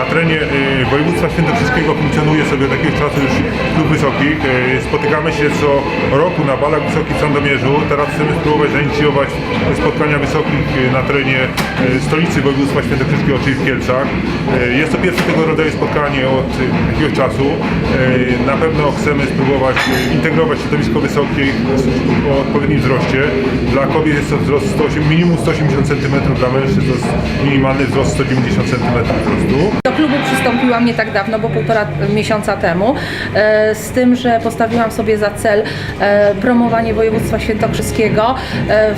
Na terenie y, województwa świętokrzyskiego funkcjonuje sobie od jakiegoś czasu już klub wysokich. Y, Spotykamy się co roku na balach wysokich w Sandomierzu. Teraz chcemy spróbować zainicjować spotkania wysokich y, na terenie stolicy województwa świętokrzyskiego, czyli w Kielcach. Jest to pierwsze tego rodzaju spotkanie od jakiegoś czasu. Na pewno chcemy spróbować integrować środowisko wysokie o odpowiednim wzroście. Dla kobiet jest to wzrost 108, minimum 180 cm, dla mężczyzn to jest minimalny wzrost 190 cm wzrostu. Klubu przystąpiłam nie tak dawno, bo półtora miesiąca temu, e, z tym, że postawiłam sobie za cel e, promowanie województwa świętokrzyskiego e,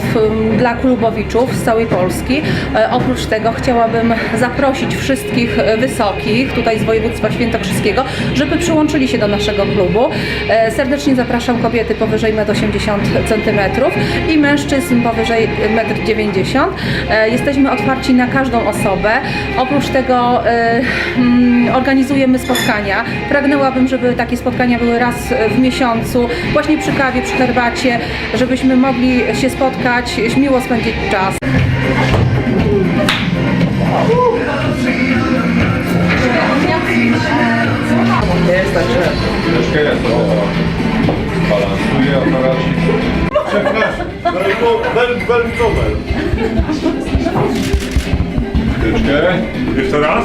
dla klubowiczów z całej Polski. Oprócz tego chciałabym zaprosić wszystkich wysokich tutaj z województwa świętokrzyskiego, żeby przyłączyli się do naszego klubu. Serdecznie zapraszam kobiety powyżej 1,80 cm i mężczyzn powyżej 1,90 m. Jesteśmy otwarci na każdą osobę. Oprócz tego organizujemy spotkania. Pragnęłabym, żeby takie spotkania były raz w miesiącu, właśnie przy kawie, przy herbacie, żebyśmy mogli się spotkać, miło spędzić czas. Troszkę jest, to balansuje aparacik. Przepraszam, i to bel, belcowe. Tyczkę. Jeszcze raz?